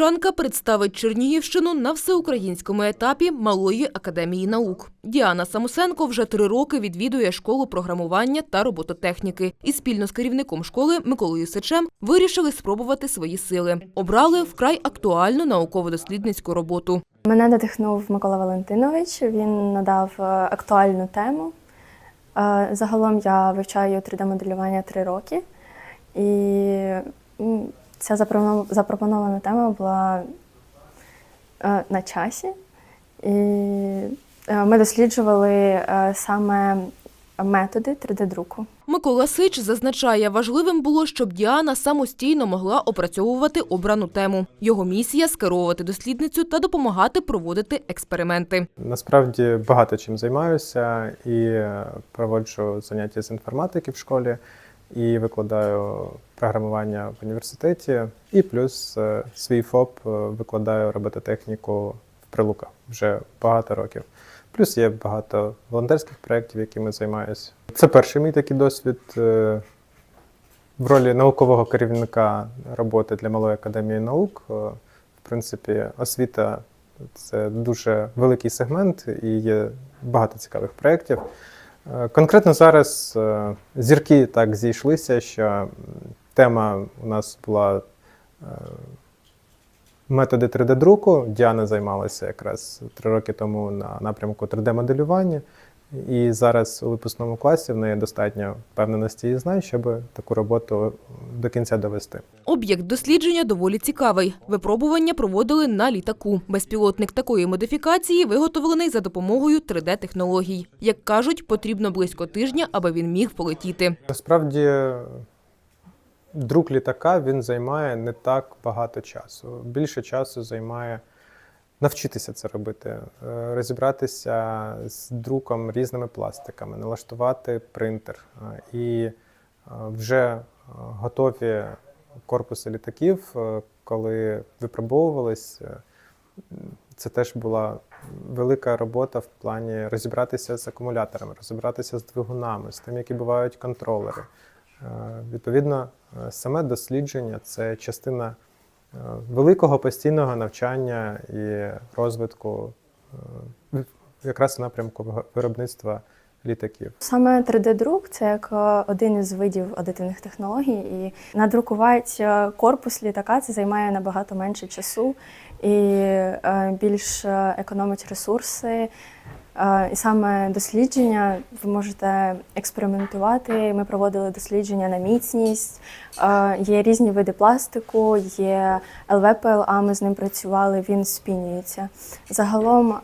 Лучанка представить Чернігівщину на всеукраїнському етапі Малої академії наук. Діана Самусенко вже три роки відвідує школу програмування та робототехніки і спільно з керівником школи Миколою Сичем вирішили спробувати свої сили. Обрали вкрай актуальну науково-дослідницьку роботу. Мене надихнув Микола Валентинович. Він надав е, актуальну тему. Е, Загалом я вивчаю 3D-моделювання три роки, і ця запропоно- запропонована тема була е, на часі. І е, ми досліджували е, саме методи 3D-друку. Микола Сич зазначає, важливим було, щоб Діана самостійно могла опрацьовувати обрану тему. Його місія скеровувати дослідницю та допомагати проводити експерименти. Насправді багато чим займаюся і проводжу заняття з інформатики в школі, і викладаю програмування в університеті, і плюс е, свій ФОП е, викладаю робототехніку в Прилуках вже багато років. Плюс є багато волонтерських проєктів, якими займаюся. Це перший мій такий досвід е, в ролі наукового керівника роботи для Малої академії наук. В принципі, освіта це дуже великий сегмент і є багато цікавих проєктів. Конкретно зараз зірки так зійшлися, що тема у нас була е, методи 3D-друку. Діана займалася якраз три роки тому на напрямку 3D-моделювання. І зараз у випускному класі в неї достатньо впевненості і знань, щоб таку роботу до кінця довести. Об'єкт дослідження доволі цікавий. Випробування проводили на літаку. Безпілотник такої модифікації виготовлений за допомогою 3D-технологій. Як кажуть, потрібно близько тижня, аби він міг полетіти. Насправді, друк літака він займає не так багато часу. Більше часу займає навчитися це робити, е, розібратися з друком різними пластиками, налаштувати принтер. Е, І е, вже готові корпуси літаків, коли випробовувались, це теж була велика робота в плані розібратися з акумуляторами, розібратися з двигунами, з тим, які бувають контролери. Е, Відповідно, е, саме дослідження це частина е, великого постійного навчання і розвитку якраз напрямку виробництва літаків. Саме 3D-друк це як один із видів адитивних технологій. І надрукувати корпус літака це займає набагато менше часу і більш економить ресурси. Е, І саме дослідження ви можете експериментувати. Ми проводили дослідження на міцність. Е, Є різні види пластику, є ЛВПЛА, ми з ним працювали, він спінюється. Загалом е,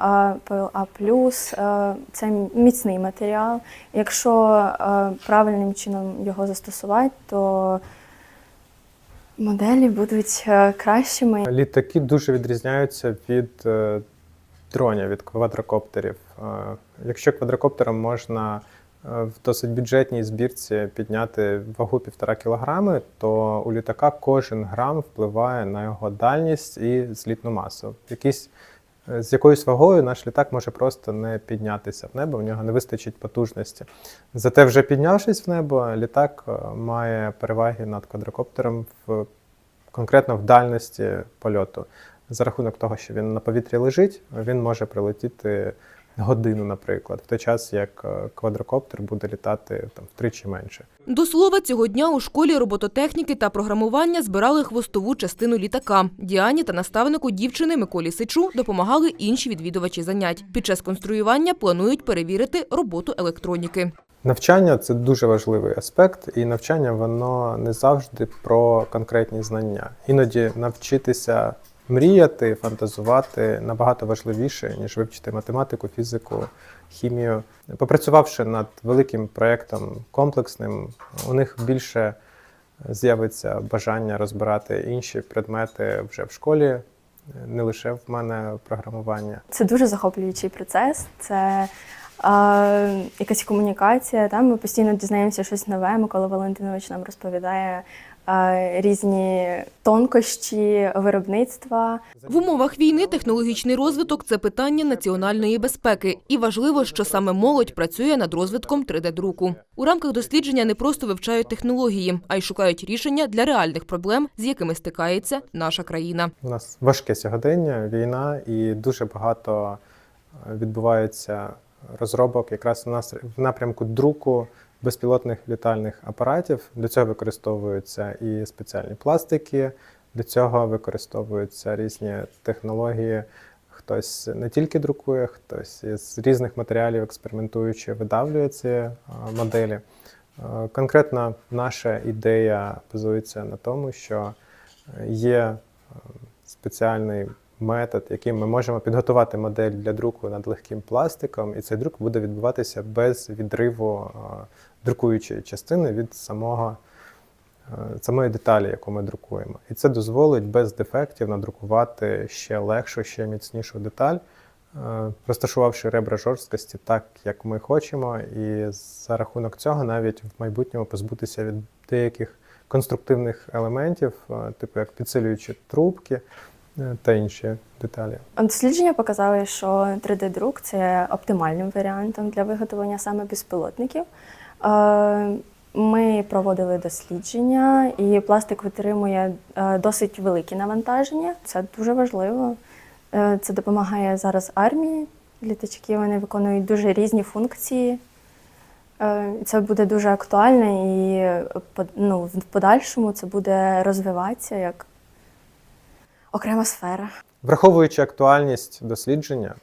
PLA е, це міцний матеріал. Якщо правильним чином його застосувати, то моделі будуть кращими. Літаки дуже відрізняються від дронів, від квадрокоптерів. Е, Якщо квадрокоптером можна е, в досить бюджетній збірці підняти вагу півтора кілограми, то у літака кожен грам впливає на його дальність і злітну масу. Якийсь е, з якоюсь вагою наш літак може просто не піднятися в небо, в нього не вистачить потужності. Зате, вже піднявшись в небо, літак має переваги над квадрокоптером в конкретно в дальності польоту. За рахунок того, що він на повітрі лежить, він може прилетіти годину, наприклад, в той час як е, квадрокоптер буде літати там втричі менше. До слова, цього дня у школі робототехніки та програмування збирали хвостову частину літака. Діані та наставнику дівчини Миколі Сичу допомагали інші відвідувачі занять. Під час конструювання планують перевірити роботу електроніки. Навчання це дуже важливий аспект, і навчання воно не завжди про конкретні знання. Іноді навчитися мріяти, фантазувати набагато важливіше, ніж вивчити математику, фізику, хімію. Попрацювавши над великим проєктом комплексним, у них більше з'явиться бажання розбирати інші предмети вже в школі, не лише в мене програмування. Це дуже захоплюючий процес. Це е, якась комунікація. Там ми постійно дізнаємося щось нове. Микола Валентинович нам розповідає різні тонкощі виробництва. В умовах війни технологічний розвиток це питання національної безпеки, і важливо, що саме молодь працює над розвитком 3D-друку. У рамках дослідження не просто вивчають технології, а й шукають рішення для реальних проблем, з якими стикається наша країна. У нас важке сьогодення, війна, і дуже багато е, відбувається розробок якраз у нас в напрямку друку безпілотних літальних апаратів. Для цього використовуються і спеціальні пластики, для цього використовуються різні технології. Хтось не тільки друкує, хтось із різних матеріалів експериментуючи, видавлює ці е, моделі. Е, Конкретно наша ідея базується на тому, що є е, спеціальний метод, яким ми можемо підготувати модель для друку над легким пластиком, і цей друк буде відбуватися без відриву друкуючої частини від самого, е, самої деталі, яку ми друкуємо. І це дозволить без дефектів надрукувати ще легшу, ще міцнішу деталь, е, розташувавши ребра жорсткості так, як ми хочемо, і за рахунок цього навіть в майбутньому позбутися від деяких конструктивних елементів, е, типу як підсилюючі трубки та інші деталі. Дослідження показали, що 3D-друк це оптимальним варіантом для виготовлення саме безпілотників. Е, Ми проводили дослідження, і пластик витримує е, досить великі навантаження. Це дуже важливо. Е, Це допомагає зараз армії. Літачки вони виконують дуже різні функції. Це буде дуже актуально і ну, в подальшому це буде розвиватися як окрема сфера. Враховуючи актуальність дослідження,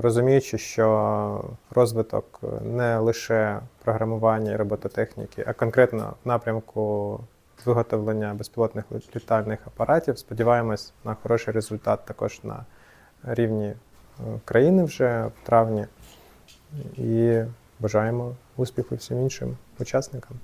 розуміючи, що розвиток не лише програмування і робототехніки, а конкретно в напрямку виготовлення безпілотних літальних апаратів, сподіваємось на хороший результат також на рівні е, країни вже в травні. І бажаємо успіху всім іншим учасникам.